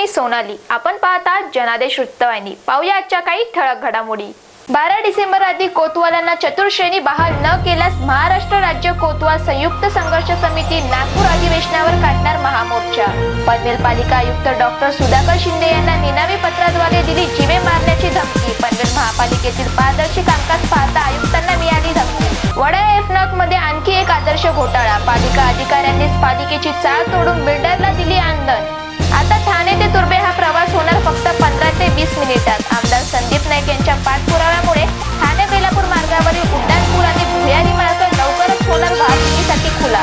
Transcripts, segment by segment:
मी सोनाली. आपण पाहता जनादेश वृत्तवाहिनी. पाहूया आजच्या काही ठळक घडामोडी. बारा डिसेंबर आधी कोतवालांना चतुर्श्रेणी बहाल न केल्यास महाराष्ट्र राज्य कोतवाल संयुक्त संघर्ष समिती नागपूर अधिवेशनावर काढणार महामोर्चा. पनवेल पालिका आयुक्त डॉक्टर सुधाकर शिंदे यांना निनावी पत्राद्वारे दिली जीवे मारण्याची धमकी. पनवेल महापालिकेतील पारदर्शी कामकाज पाहता आयुक्तांना मिळाली धमकी. वडा एफनॉकमध्ये आणखी एक आदर्श घोटाळा. पालिका अधिकाऱ्यांनीच पालिकेची चाळ तोडून बिल्डरला दिली आंदन ठाणे हा प्रवास होणार फक्त पंधरा ते वीस मिनिटात. आमदार संदीप नाईक यांच्या पाठपुराव्यामुळे ठाणे बेलापूर मार्गावरील उड्डाणपूल आणि भुयारी मार्ग लवकरच होणार वाहतुकीसाठी खुला.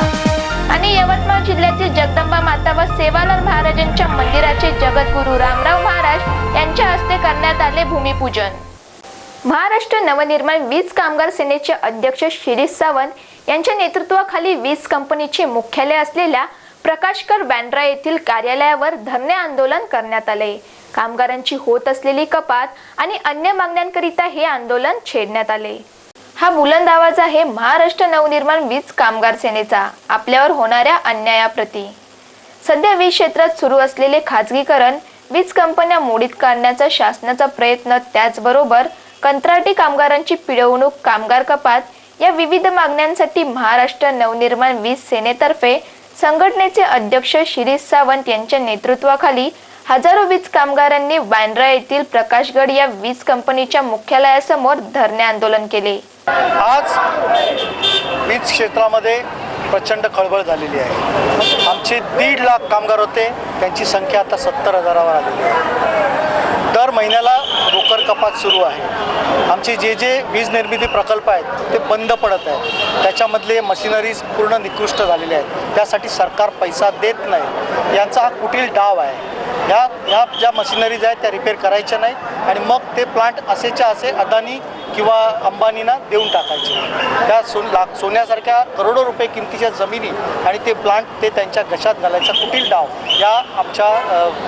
आणि यवतमाळ जिल्ह्यातील जगदंबा माता व सेवालाल महाराजांच्या मंदिराचे जगद्गुरू रामराव महाराज यांच्या हस्ते करण्यात आले भूमिपूजन. महाराष्ट्र नवनिर्माण वीज कामगार सेनेचे अध्यक्ष शिरीष सावंत यांच्या नेतृत्वाखाली वीज कंपनीचे मुख्यालय असलेल्या प्रकाशकर बँड्रा येथील कार्यालयावर धरणे आंदोलन करण्यात आले. कामगारांची होत असलेली कपात आणि अन्य मागण्यांकरिता हे आंदोलन छेडण्यात आले. हा बुलंद आवाज आहे महाराष्ट्र नवनिर्माण वीज कामगार सेनेचा आपल्यावर होणाऱ्या अन्यायाप्रती. सध्या वीज क्षेत्रात सुरू असलेले खाजगीकरण वीज कंपन्या मोडीत काढण्याचा शासनाचा प्रयत्न त्याचबरोबर कंत्राटी कामगारांची पिळवणूक कामगार कपात या विविध मागण्यांसाठी महाराष्ट्र नवनिर्माण वीज सेनेतर्फे संघटनेचे अध्यक्ष शिरीष सावंत यांच्या नेतृत्वाखाली हजारो वीज कामगारांनी बँड्रा येथील प्रकाशगड या वीज कंपनीच्या मुख्यालयासमोर धरणे आंदोलन केले. आज वीज क्षेत्रामध्ये प्रचंड खळबळ झालेली आहे. आमचे दीड लाख कामगार होते त्यांची संख्या आता सत्तर हजारावर आलेली आहे. दर महिन्याला रोकर कपात सुरू आहे. आमचे जे जे वीज निर्मिती प्रकल्प आहेत ते बंद पडत आहेत. त्याच्यामधले मशिनरीज पूर्ण निकृष्ट झालेले आहेत. त्यासाठी सरकार पैसा देत नाही. यांचा हा कुटील डाव आहे. ह्या ह्या ज्या मशिनरीज आहेत त्या रिपेअर करायच्या नाहीत आणि मग ते प्लांट असेच्या असे अदानी किंवा अंबानींना देऊन टाकायचे. त्या सो लाख सोन्यासारख्या करोडो रुपये किमतीच्या जमिनी आणि ते प्लांट ते त्यांच्या घशात घालायचा कुटील डाव या आमच्या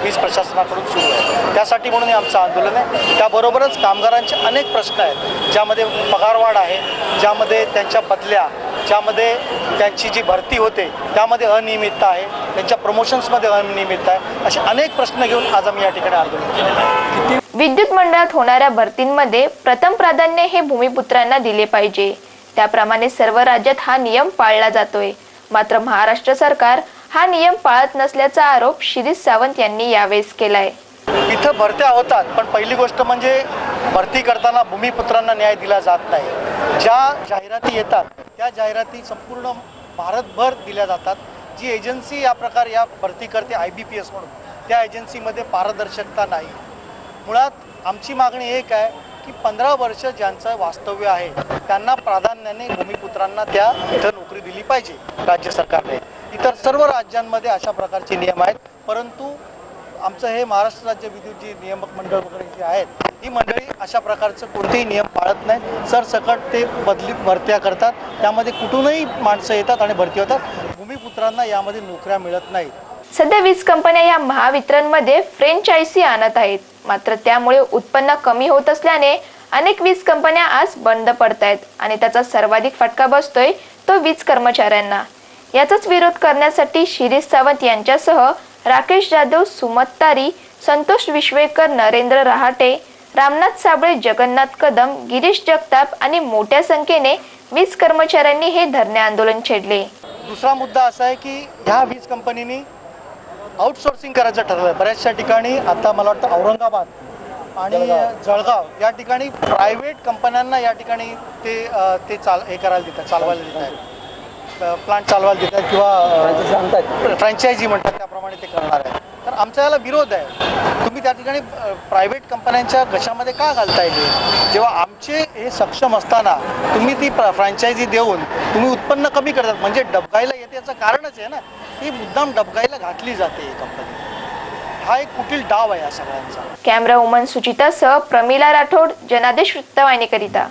वीज प्रशासनाकडून सुरू आहे. त्यासाठी म्हणून हे आमचं आंदोलन आहे. त्याबरोबरच कामगारांचे अनेक प्रश्न आहेत ज्यामध्ये पगारवाढ आहे ज्यामध्ये त्यांच्या बदल्या ज्यामध्ये त्यांची जी भरती होते त्यामध्ये अनियमितता आहे त्यांच्या प्रमोशन्समध्ये अनियमितता आहे असे अनेक प्रश्न घेऊन आज आम्ही या ठिकाणी आंदोलन केलेलं आहे. विद्युत मंडळात होणाऱ्या भरतींमध्ये प्रथम प्राधान्य हे भूमिपुत्रांना दिले पाहिजे. त्याप्रमाणे सर्व राज्यात हा नियम पाळला जातोय. मात्र महाराष्ट्र सरकार हा नियम पाळत नसल्याचा आरोप शिरीष सावंत यांनी यावेळेस केलाय. इथं भरत्या होतात पण पहिली गोष्ट म्हणजे भरती करताना भूमिपुत्रांना न्याय दिला जात नाही. ज्या जाहिराती येतात त्या जाहिराती संपूर्ण भारतभर दिल्या जातात. जी एजन्सी या प्रकार या भरती करते आय बी पी एस म्हणून त्या एजन्सीमध्ये पारदर्शकता नाही. मुळात आमची मागणी एक आहे की पंधरा वर्ष ज्यांचं वास्तव्य आहे त्यांना प्राधान्याने भूमिपुत्रांना त्या इथं नोकरी दिली पाहिजे राज्य सरकारने. इतर सर्व राज्यांमध्ये अशा प्रकारचे नियम आहेत परंतु आमचं हे महाराष्ट्र राज्य विद्युत जी नियामक मंडळ वगैरे जे आहेत ही मंडळी अशा प्रकारचं कोणतेही नियम पाळत नाहीत. सरसकट ते बदली भरत्या करतात. त्यामध्ये कुठूनही माणसं येतात आणि भरती होतात. भूमिपुत्रांना यामध्ये नोकऱ्या मिळत नाहीत. सध्या वीज कंपन्या या महावितरणमध्ये फ्रेंचायसी आणत आहेत. मात्र त्यामुळे उत्पन्न कमी होत असल्याने अनेक वीज कंपन्या आज बंद पडत आहेत आणि त्याचा सर्वाधिक फटका बसतोय तो वीज कर्मचाऱ्यांना. याचाच विरोध करण्यासाठी शिरीष सावंत यांच्यासह राकेश जाधव सुमत तारी संतोष विश्वेकर नरेंद्र रहाटे रामनाथ साबळे जगन्नाथ कदम गिरीश जगताप आणि मोठ्या संख्येने वीज कर्मचाऱ्यांनी हे धरणे आंदोलन छेडले. दुसरा मुद्दा असा आहे की ह्या वीज कंपनीनी आउटसोर्सिंग करायचं ठरवलं बऱ्याचशा ठिकाणी आता मला वाटतं औरंगाबाद आणि जळगाव या ठिकाणी प्रायव्हेट कंपन्यांना या ठिकाणी ते ते चाल हे करायला देतात चालवायला देत आहेत. प्लांट चालवायला देतात किंवा फ्रँचायझी म्हणतात त्याप्रमाणे ते करणार आहेत. तर आमचा याला विरोध आहे. तुम्ही त्या ठिकाणी प्रायव्हेट कंपन्यांच्या घशामध्ये का घालता येईल जेव्हा आमचे हे सक्षम असताना तुम्ही ती फ्रँचायझी देऊन तुम्ही उत्पन्न कमी करतात. म्हणजे डबगायला येते याचं कारणच आहे ना. ही मुद्दाम डबगाईला घातली जाते ही कंपनी हा एक कुटील डाव आहे या सगळ्यांचा. कॅमेरा वुमन सुचितासह प्रमिला राठोड जनादेश वृत्तवाहिनीकरिता.